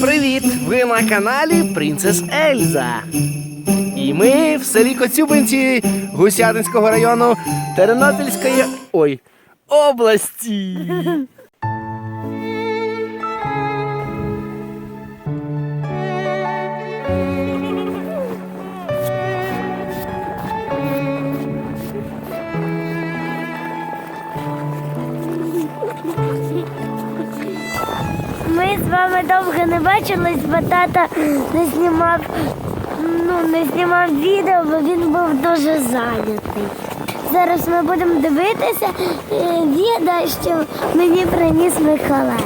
Привіт! Ви на каналі Принцес Ельза. І ми в селі Коцюбинці Гусятинського району Тернопільської ой, області. Бачились, бо тата не знімав, ну, не знімав відео, бо він був дуже зайнятий. Зараз ми будемо дивитися е, відео, що мені приніс Миколай.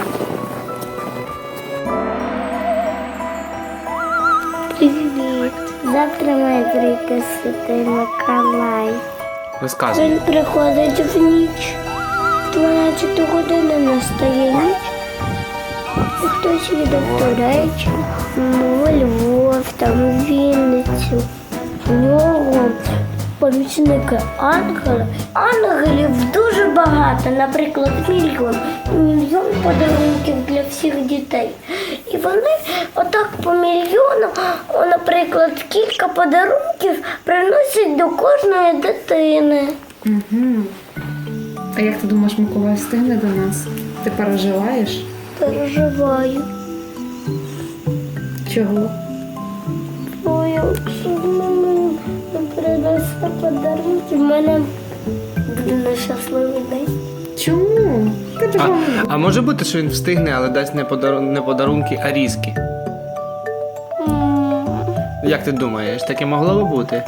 Привіт. Завтра має прийти святий Миколай. Розказуй. Він приходить в ніч. 12 годину настає ніч. Їде в Туреччину, ну, Львов, там Вінницю. В нього помічники ангели. Ангелів дуже багато, наприклад, мільйон. Мільйон подарунків для всіх дітей. І вони отак по мільйону, наприклад, кілька подарунків приносять до кожної дитини. Угу. А як ти думаєш, Миколай встигне до нас? Ти переживаєш? Переживаю. Чого? Бо якщо мені не принесе подарунки, в мене буде нещасливий день. Чому? А, а може бути, що він встигне, але дасть не, подару... не подарунки, а різки. М, Як ти думаєш, таке могло би бути?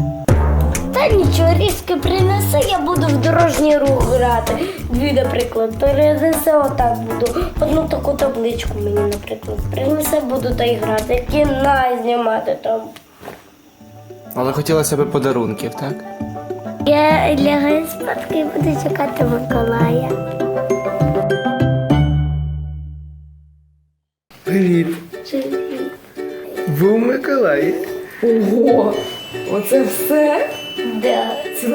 Та нічого, різки принесе, я буду в дорожній рух грати. Дві, наприклад, перенесе отак буду. Одну таку табличку мені, наприклад, принесе, буду та й грати. Кіна знімати там. Але хотілося б подарунків, так? Я лягаю спадки і буду чекати Миколая. Привіт. Привіт. Ви у Миколаї? Ого! Оце все? Да. Це?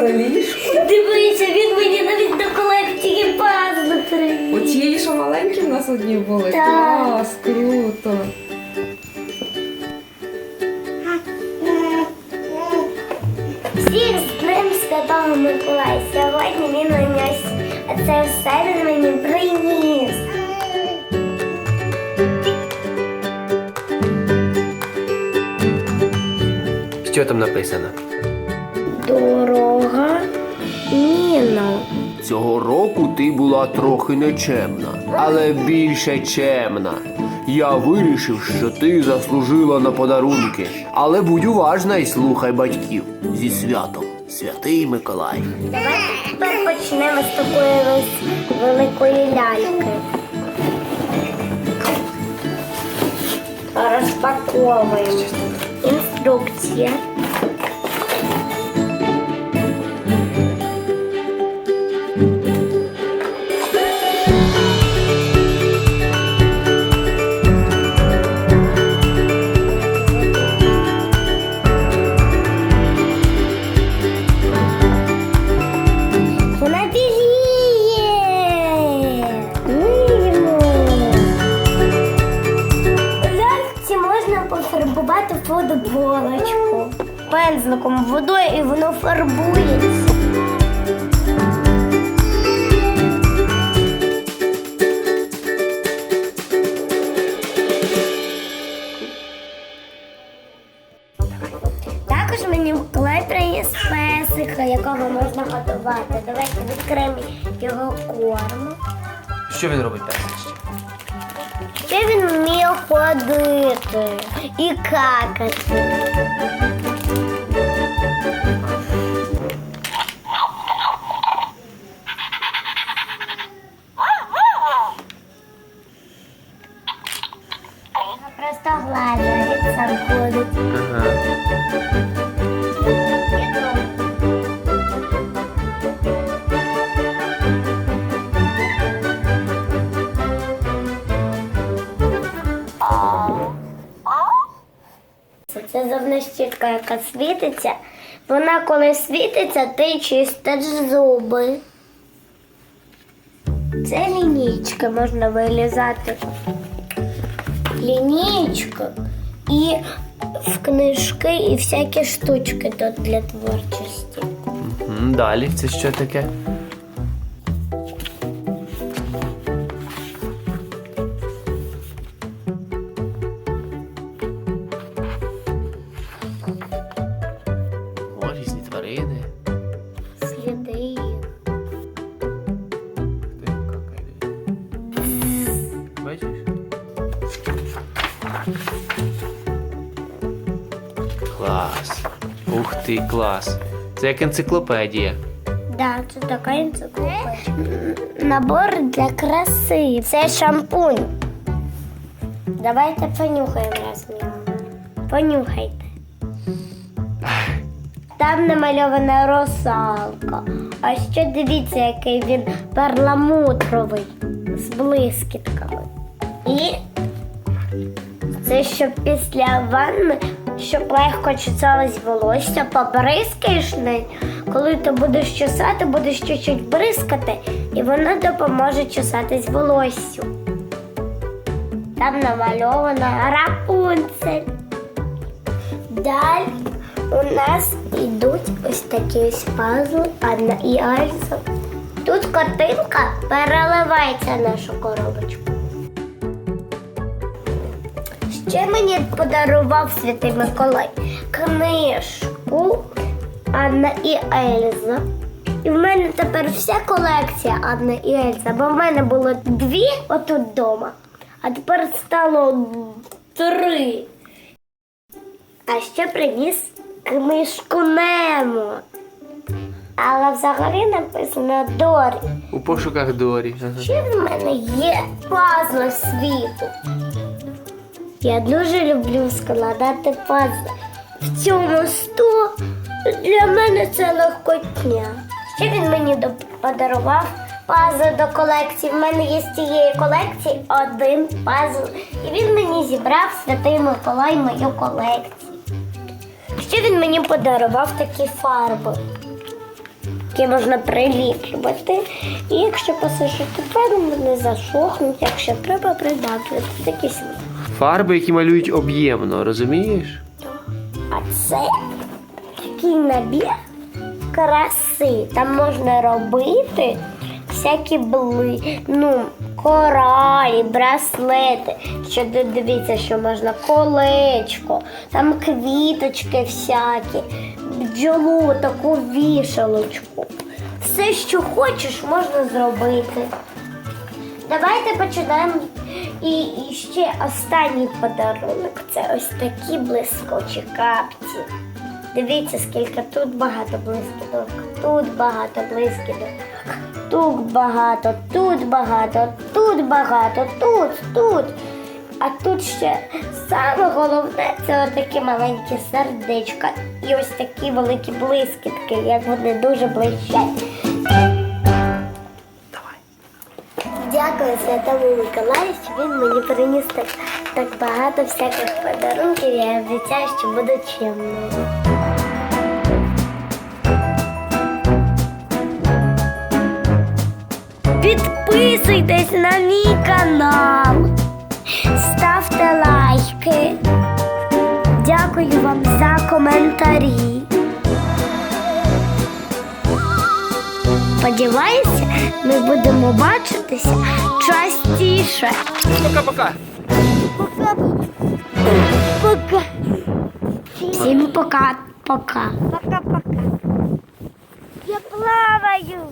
Дивися, він мені навіть до колекції пазли привіз. Оті, що маленькі в нас одні були? Так. Клас, круто. Всіх з Днем Святого Миколая. Сьогодні він а це все він мені приніс. Що там написано? Дорога Ніно. Цього року ти була трохи нечемна, але більше чемна. Я вирішив, що ти заслужила на подарунки. Але будь уважна і слухай батьків зі святом. Святий Миколай. Тепер почнемо з такої ось великої ляльки. Розпаковуємо. Інструкція. Пофарбувати футболочку. Пензликом водою і воно фарбується. Також мені Миколай приніс песика, якого можна готувати. Давайте відкриємо його корм. Що він робить перше? Ще він вміє ходити і какати. Зубна щітка, яка світиться. Вона коли світиться, ти чистиш зуби. Це лінійки можна вилізати лінійку і в книжки і всякі штучки тут для творчості. Далі, це що таке? Клас. Ух ти, клас. Це як енциклопедія. Да, це така енциклопедія. Набор для краси. Це шампунь. Давайте понюхаємо разом. Понюхайте. Там намальована русалка. А ще дивіться, який він перламутровий з блискітками. І це щоб після ванни, щоб легко чесалось волосся, побризкаєш нею. Коли ти будеш чесати, будеш чуть-чуть бризкати, і воно допоможе чесатись волоссю. Там намальована рапунцель. Далі у нас йдуть ось такі ось пазли, Анна і Альза. Тут картинка переливається нашу коробочку. Ще мені подарував Святий Миколай книжку Анна і Ельза. І в мене тепер вся колекція Анна і Ельза, бо в мене було дві отут вдома, а тепер стало три. А ще приніс книжку Немо. Але взагалі написано Дорі. У пошуках Дорі. Ага. Ще в мене є пазли світу. Я дуже люблю складати пазли. В цьому сто для мене це легкотня. Ще він мені подарував пазли до колекції. В мене є з цієї колекції один пазл. І він мені зібрав святий Миколай мою колекцію. Ще він мені подарував такі фарби які можна приліплювати. І якщо посушити феном, вони засохнуть, якщо треба придавлювати. Такі самі. Фарби, які малюють об'ємно, розумієш? А це такий набір краси. Там можна робити всякі бли, ну, коралі, браслети. Де- дивіться, що можна колечко, там квіточки всякі, бджолу, таку вішалочку. Все, що хочеш, можна зробити. Давайте починаємо. І, ще останній подарунок це ось такі блискучі капці. Дивіться, скільки тут багато блискіток, тут багато блискіток, тут багато, тут багато, тут багато, тут, тут. А тут ще саме головне це отакі маленькі сердечка і ось такі великі блискітки, як вони дуже блищать. Дякую Святому Миколаю, що він мені приніс так, так багато всяких подарунків. Я обіцяю, що буду чемною. Підписуйтесь на мій канал, ставте лайки. Дякую вам за коментарі. Сподіваюся, ми будемо бачитися частіше. Пока-пока. Пока. Пока. Всім пока. Пока. Пока-пока. Я плаваю.